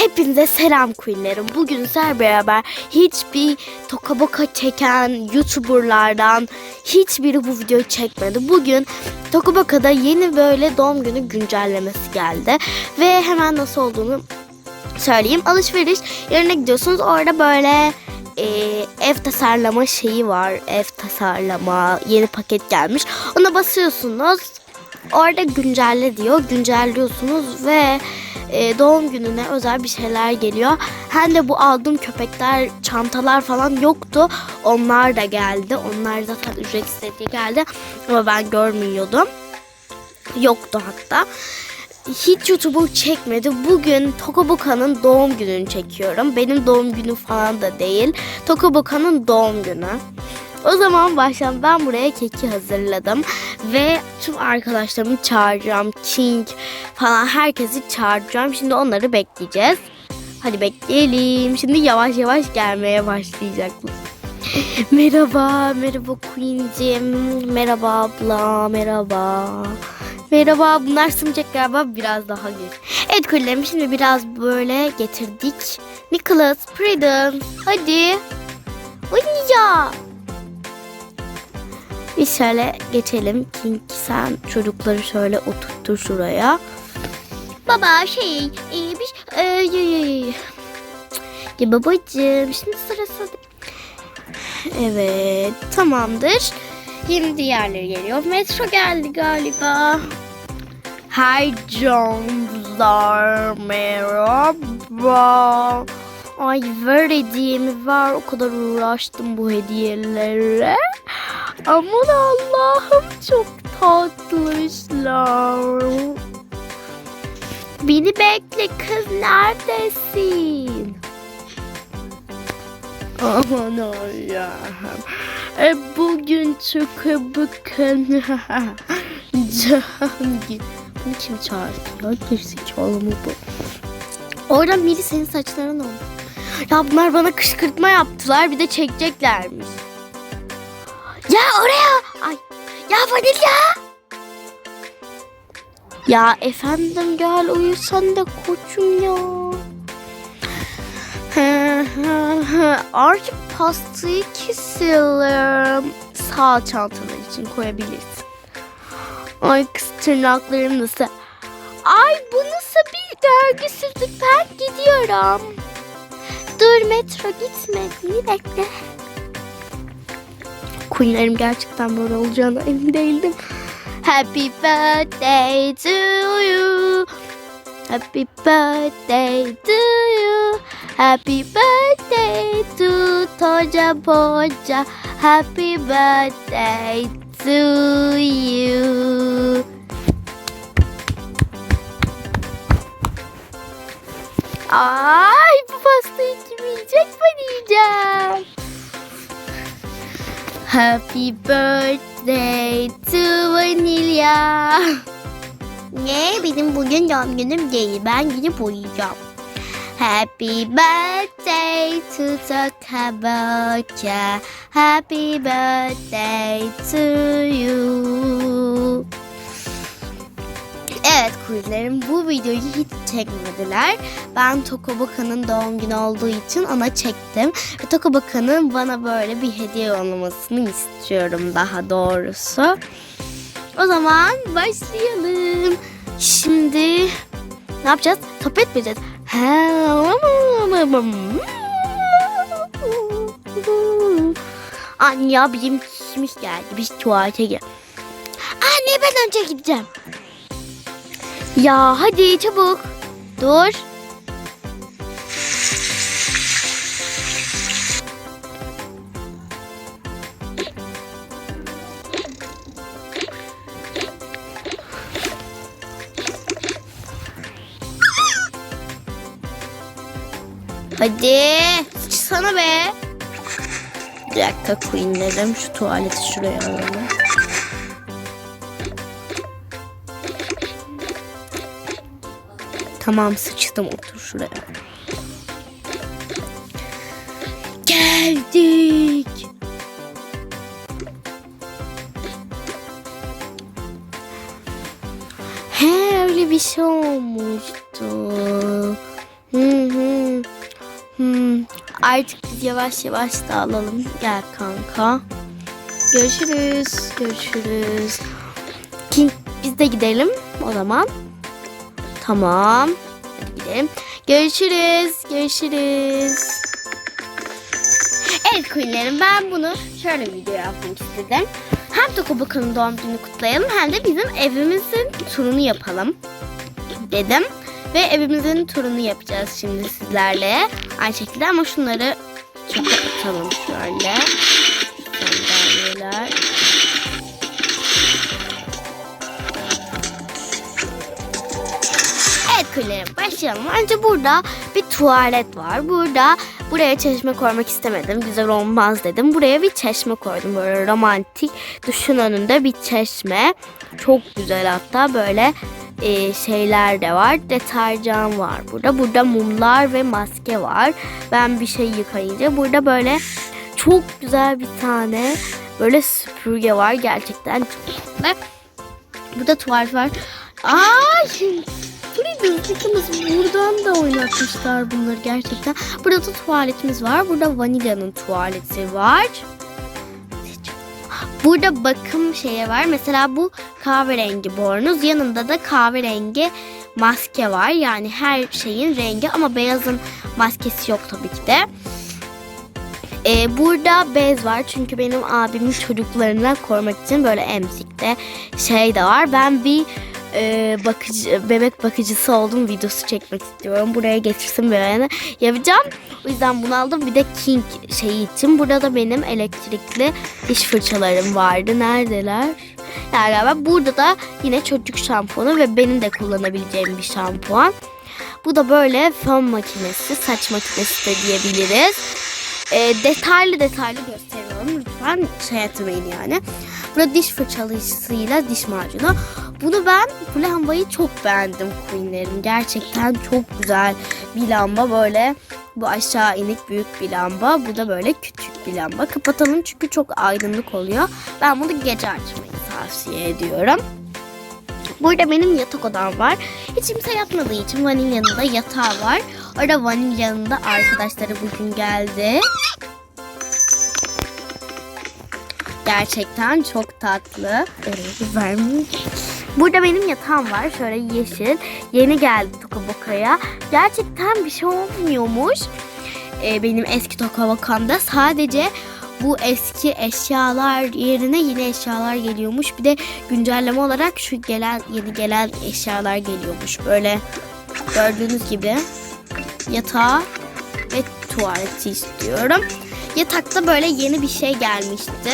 Hepinize selam queenlerim. Bugün sizlerle beraber hiçbir tokaboka çeken youtuberlardan hiçbiri bu videoyu çekmedi. Bugün Tokaboka'da yeni böyle doğum günü güncellemesi geldi. Ve hemen nasıl olduğunu söyleyeyim. Alışveriş yerine gidiyorsunuz. Orada böyle e, ev tasarlama şeyi var. Ev tasarlama yeni paket gelmiş. Ona basıyorsunuz. Orada güncelle diyor. Güncelliyorsunuz ve e, doğum gününe özel bir şeyler geliyor. Hem de bu aldığım köpekler, çantalar falan yoktu. Onlar da geldi. Onlar zaten ücretsiz diye geldi. Ama ben görmüyordum. Yoktu hatta. Hiç YouTube'u çekmedi. Bugün Tokoboka'nın doğum gününü çekiyorum. Benim doğum günüm falan da değil. Tokoboka'nın doğum günü. O zaman baştan ben buraya keki hazırladım ve tüm arkadaşlarımı çağıracağım. King falan herkesi çağıracağım. Şimdi onları bekleyeceğiz. Hadi bekleyelim. Şimdi yavaş yavaş gelmeye başlayacaklar. merhaba, merhaba Queen'cim. Merhaba abla, merhaba. Merhaba, bunlar sığmayacak galiba biraz daha geç. Evet kullerim şimdi biraz böyle getirdik. Nicholas, Prudence, hadi. Oynayacağız. Biz şöyle geçelim. King sen çocukları şöyle oturttur şuraya. Baba şey e, biz e, e, e, ya babacığım şimdi sırası Evet tamamdır. Şimdi diğerleri geliyor. Metro geldi galiba. Hi canlar merhaba. Ay ver hediyemi ver. O kadar uğraştım bu hediyelere. Aman Allah'ım çok tatlışlar. Beni bekle kız neredesin? Aman Allah'ım. E, bugün çok bakın. Cahangir. Bunu kim çağırdı ya? Gerizekalı mı bu? Oradan Miri senin saçların oldu. Ya bunlar bana kışkırtma yaptılar. Bir de çekeceklermiş. Ya oraya. Ay. Ya vanilya. Ya efendim gel uyu sen de koçum ya. Artık pastayı keselim. Sağ çantalar için koyabilirsin. Ay kız tırnaklarım nasıl? Ay bu nasıl bir görgüsüzlük ben gidiyorum. Dur metro gitme beni bekle. Queen'lerim gerçekten böyle olacağına emin değildim. Happy birthday to you. Happy birthday to you. Happy birthday to Toja Poja. Happy birthday to you. Ay bu pastayı kim yiyecek ben yiyeceğim. Happy birthday to Vanilla. Ne? Benim bugün doğum günüm değil. Ben gidip uyuyacağım. Happy birthday to Tokabocha. Happy birthday to you. Evet quizlerim bu videoyu hiç çekmediler. Ben Tokoboka'nın doğum günü olduğu için ona çektim. Ve Tokoboka'nın bana böyle bir hediye yollamasını istiyorum daha doğrusu. O zaman başlayalım. Şimdi ne yapacağız? Sohbet mi edeceğiz? Anne ya bizim kişimiz geldi. Biz tuvalete gel. Anne ben önce gideceğim. Ya hadi çabuk. Dur. Hadi. Sıçsana be. Bir dakika queenlerim. Şu tuvaleti şuraya alalım. Tamam sıçtım otur şuraya. Geldik. He öyle bir şey olmuştu. Hı hı. Hmm. Artık biz yavaş yavaş dağılalım. Gel kanka. Görüşürüz. Görüşürüz. Biz de gidelim o zaman. Tamam. Hadi gidelim. Görüşürüz. Görüşürüz. Evet Queen'lerim ben bunu şöyle bir video yapmak istedim. Hem Tokobuka'nın doğum gününü kutlayalım hem de bizim evimizin turunu yapalım dedim. Ve evimizin turunu yapacağız şimdi sizlerle. Aynı şekilde ama şunları çöpe atalım şöyle. Sandalyeler. Kulerim başlayalım. Önce burada bir tuvalet var. Burada buraya çeşme koymak istemedim. Güzel olmaz dedim. Buraya bir çeşme koydum. Böyle romantik. Duşun önünde bir çeşme. Çok güzel hatta böyle e, şeyler de var. Deterjan var burada. Burada mumlar ve maske var. Ben bir şey yıkayınca burada böyle çok güzel bir tane böyle süpürge var. Gerçekten güzel. Burada tuvalet var. Ay! Burayı bakınız buradan da oynatmışlar bunları gerçekten. Burada da tuvaletimiz var. Burada vanilyanın tuvaleti var. Burada bakım şeye var. Mesela bu kahverengi bornoz. Yanında da kahverengi maske var. Yani her şeyin rengi ama beyazın maskesi yok tabii ki de. Ee, burada bez var çünkü benim abimin çocuklarından korumak için böyle emzikte şey de var. Ben bir e, bakıcı bebek bakıcısı oldum videosu çekmek istiyorum. Buraya getirsin böyle yapacağım. O yüzden bunu aldım. Bir de King şeyi için. Burada da benim elektrikli diş fırçalarım vardı. Neredeler? Yani galiba burada da yine çocuk şampuanı ve benim de kullanabileceğim bir şampuan. Bu da böyle fön makinesi, saç makinesi de diyebiliriz. E, detaylı detaylı gösteriyorum. Lütfen şey etmeyin yani. Burada diş fırçalayıcısıyla diş macunu. Bunu ben bu lambayı çok beğendim Queen'lerim. Gerçekten çok güzel bir lamba böyle. Bu aşağı inik büyük bir lamba. Bu da böyle küçük bir lamba. Kapatalım çünkü çok aydınlık oluyor. Ben bunu gece açmayı tavsiye ediyorum. Burada benim yatak odam var. Hiç kimse yatmadığı için vanilyanın da yatağı var. Orada vanilyanın da arkadaşları bugün geldi. Gerçekten çok tatlı. Evet, vermiş. Burada benim yatağım var. Şöyle yeşil. Yeni geldi Tokaboka'ya. Gerçekten bir şey olmuyormuş. Ee, benim eski Tokaboka'mda sadece bu eski eşyalar yerine yeni eşyalar geliyormuş. Bir de güncelleme olarak şu gelen yeni gelen eşyalar geliyormuş. Böyle gördüğünüz gibi yatağı ve tuvaleti istiyorum. Yatakta böyle yeni bir şey gelmişti.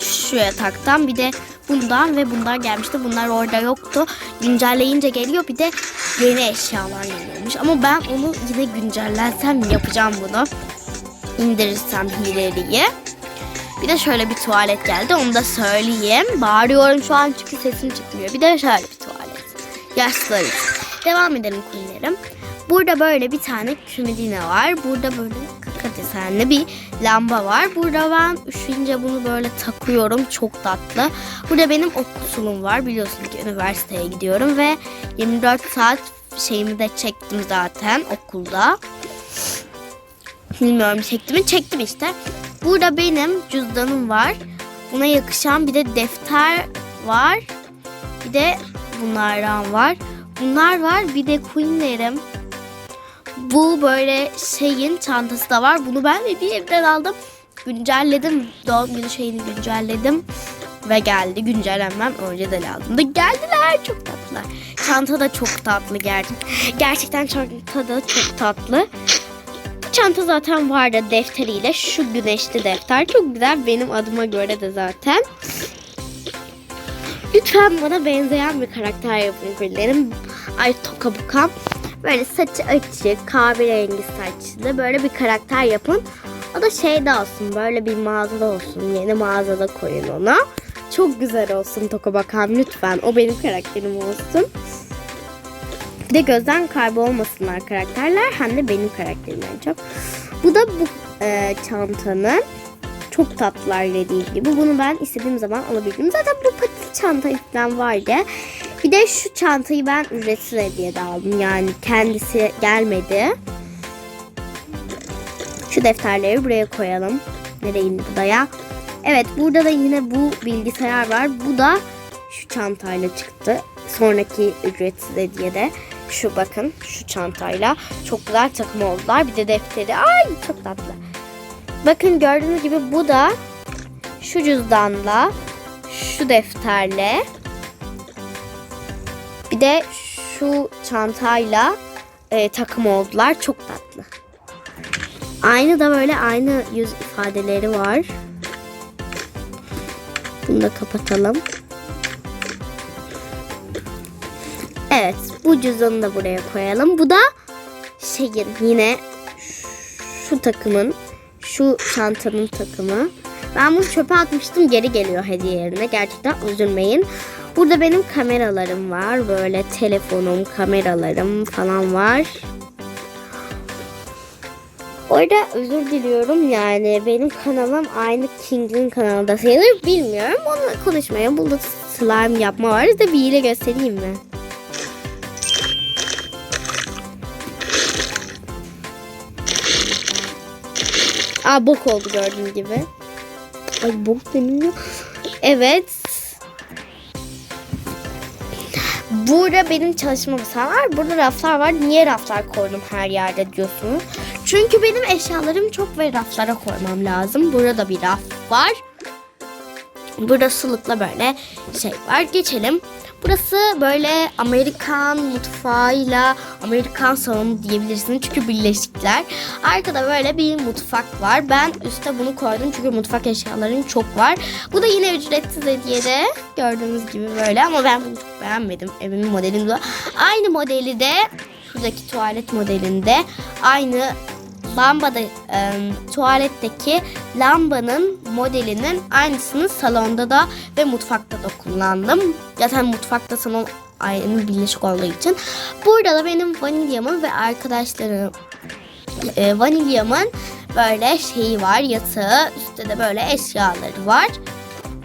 Şu yataktan bir de bundan ve bundan gelmişti. Bunlar orada yoktu. Güncelleyince geliyor bir de yeni eşyalar geliyormuş. Ama ben onu yine güncellensem yapacağım bunu. İndirirsem hileliyi. Bir de şöyle bir tuvalet geldi. Onu da söyleyeyim. Bağırıyorum şu an çünkü sesim çıkmıyor. Bir de şöyle bir tuvalet. Yaşlılar. Devam edelim kuyularım. Burada böyle bir tane kümedine var. Burada böyle kaka desenli bir lamba var. Burada ben üşüyünce bunu böyle takıyorum. Çok tatlı. Burada benim okulum var. Biliyorsunuz ki üniversiteye gidiyorum ve 24 saat şeyimi de çektim zaten okulda. Bilmiyorum çektim mi? Çektim işte. Burada benim cüzdanım var. Buna yakışan bir de defter var. Bir de bunlardan var. Bunlar var. Bir de Queen'lerim. Bu böyle şeyin çantası da var. Bunu ben bir evden aldım. Güncelledim. Doğum günü şeyini güncelledim. Ve geldi. Güncellenmem önce de lazım. Da geldiler. Çok tatlılar. Çanta da çok tatlı gerçekten. Gerçekten çanta da çok tatlı. Çanta zaten vardı defteriyle. Şu güneşli defter. Çok güzel. Benim adıma göre de zaten. Lütfen bana benzeyen bir karakter yapın güllerim. Ay toka buka. Böyle saçı açık, kahverengi saçlı böyle bir karakter yapın. O da şeyde olsun, böyle bir mağazada olsun. Yeni mağazada koyun ona. Çok güzel olsun Toka Bakan lütfen. O benim karakterim olsun. Bir de gözden kaybolmasınlar karakterler. Hem de benim karakterim en çok. Bu da bu e, çantanın çok tatlılar dediğim gibi. Bunu ben istediğim zaman alabildim. Zaten bu patik çanta falan vardı. Bir de şu çantayı ben ücretsiz hediye de aldım. Yani kendisi gelmedi. Şu defterleri buraya koyalım. Nereye indi bu da? Evet burada da yine bu bilgisayar var. Bu da şu çantayla çıktı. Sonraki ücretsiz hediyede. Şu bakın şu çantayla. Çok güzel takım oldular. Bir de defteri. Ay çok tatlı. Bakın gördüğünüz gibi bu da şu cüzdanla şu defterle de şu çantayla e, takım oldular. Çok tatlı. Aynı da böyle aynı yüz ifadeleri var. Bunu da kapatalım. Evet, bu cüzdanı da buraya koyalım. Bu da şeyin yine şu takımın, şu çantanın takımı. Ben bunu çöpe atmıştım, geri geliyor hediye yerine. Gerçekten üzülmeyin. Burada benim kameralarım var. Böyle telefonum, kameralarım falan var. Orada özür diliyorum yani benim kanalım aynı King'in kanalında sayılır bilmiyorum. Onunla konuşmaya burada slime yapma var da bir ile göstereyim mi? Aa bok oldu gördüğün gibi. Ay bok deniliyor. Evet. Burada benim çalışma masam var. Burada raflar var. Niye raflar koydum her yerde diyorsunuz. Çünkü benim eşyalarım çok ve raflara koymam lazım. Burada da bir raf var. Burada sulukla böyle şey var. Geçelim. Burası böyle Amerikan mutfağıyla Amerikan salonu diyebilirsiniz. Çünkü birleşikler. Arkada böyle bir mutfak var. Ben üste bunu koydum çünkü mutfak eşyalarım çok var. Bu da yine ücretsiz hediyede. Gördüğünüz gibi böyle ama ben bunu çok beğenmedim. Evimin modelini de. Aynı modeli de şuradaki tuvalet modelinde aynı lambada e, tuvaletteki lambanın modelinin aynısını salonda da ve mutfakta da kullandım. Zaten mutfakta salon aynı birleşik olduğu için. Burada da benim vanilyamın ve arkadaşlarım e, vanilyamın böyle şeyi var yatağı üstte de böyle eşyaları var.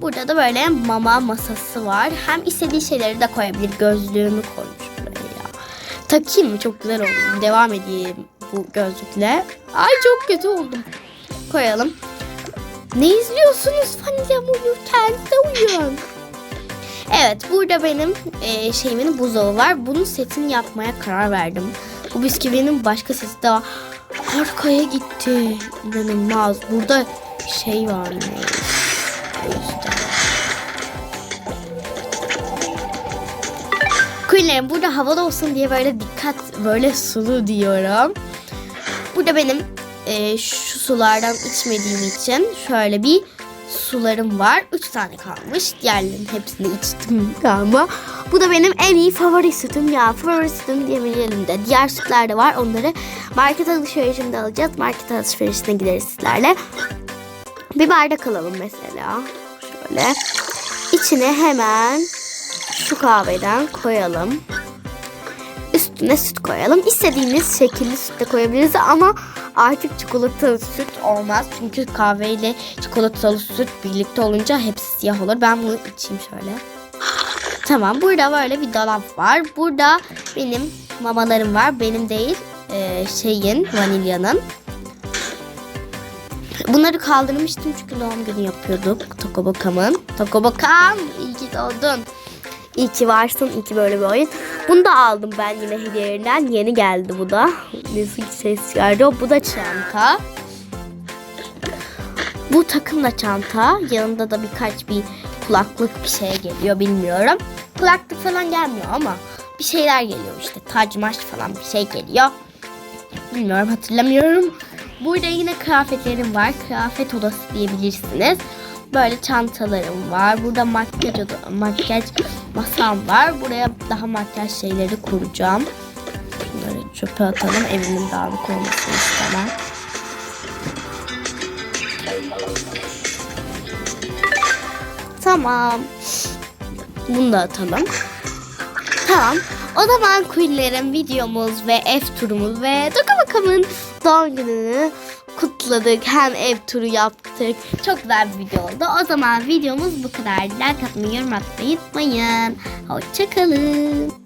Burada da böyle mama masası var. Hem istediği şeyleri de koyabilir. Gözlüğümü koymuş buraya. Takayım mı? Çok güzel oldu. Devam edeyim bu gözlükle. Ay çok kötü oldum. Koyalım. Ne izliyorsunuz Fanilyam uyurken? De uyuyun. Evet burada benim e, şeyimin buzdolabı var. Bunun setini yapmaya karar verdim. Bu bisküvinin başka seti de var. Arkaya gitti. İnanılmaz. Burada şey var mı? İşte. Queen'lerim burada havada olsun diye böyle dikkat böyle sulu diyorum. Burada benim e, şu sulardan içmediğim için şöyle bir sularım var. Üç tane kalmış. Diğerlerinin hepsini içtim galiba. Bu da benim en iyi favori sütüm ya. Favori sütüm diyebilirim de. Diğer sütler de var. Onları market alışverişinde alacağız. Market alışverişine gideriz sizlerle. Bir bardak alalım mesela. Şöyle. İçine hemen şu kahveden koyalım. Üstüne süt koyalım. İstediğimiz şekilli süt de koyabiliriz ama artık çikolatalı süt olmaz. Çünkü kahveyle çikolatalı süt birlikte olunca hepsi siyah olur. Ben bunu içeyim şöyle. Tamam burada böyle bir dolap var. Burada benim mamalarım var. Benim değil e, şeyin vanilyanın. Bunları kaldırmıştım çünkü doğum günü yapıyorduk Tokobokam'ın. Tokobokam iyi ki doğdun. İyi ki varsın, iyi ki böyle bir oyun. Bunu da aldım ben yine hediyelerinden. Yeni geldi bu da. Nasıl ses geldi. Bu da çanta. Bu takım da çanta. Yanında da birkaç bir kulaklık bir şey geliyor bilmiyorum. Kulaklık falan gelmiyor ama bir şeyler geliyor işte. Tac maç falan bir şey geliyor. Bilmiyorum hatırlamıyorum. Burada yine kıyafetlerim var. Kıyafet odası diyebilirsiniz. Böyle çantalarım var. Burada makyaj makyaj masam var. Buraya daha makyaj şeyleri kuracağım. Bunları çöpe atalım. Evimin dağınık olmasını istemem. Tamam. Bunu da atalım. Tamam. O zaman Queen'lerin videomuz ve F turumuz ve Doka Bakam'ın doğum gününü kutladık hem ev turu yaptık. Çok güzel bir video oldu. O zaman videomuz bu kadar. Like atmayı, yorum atmayı unutmayın. Hoşçakalın.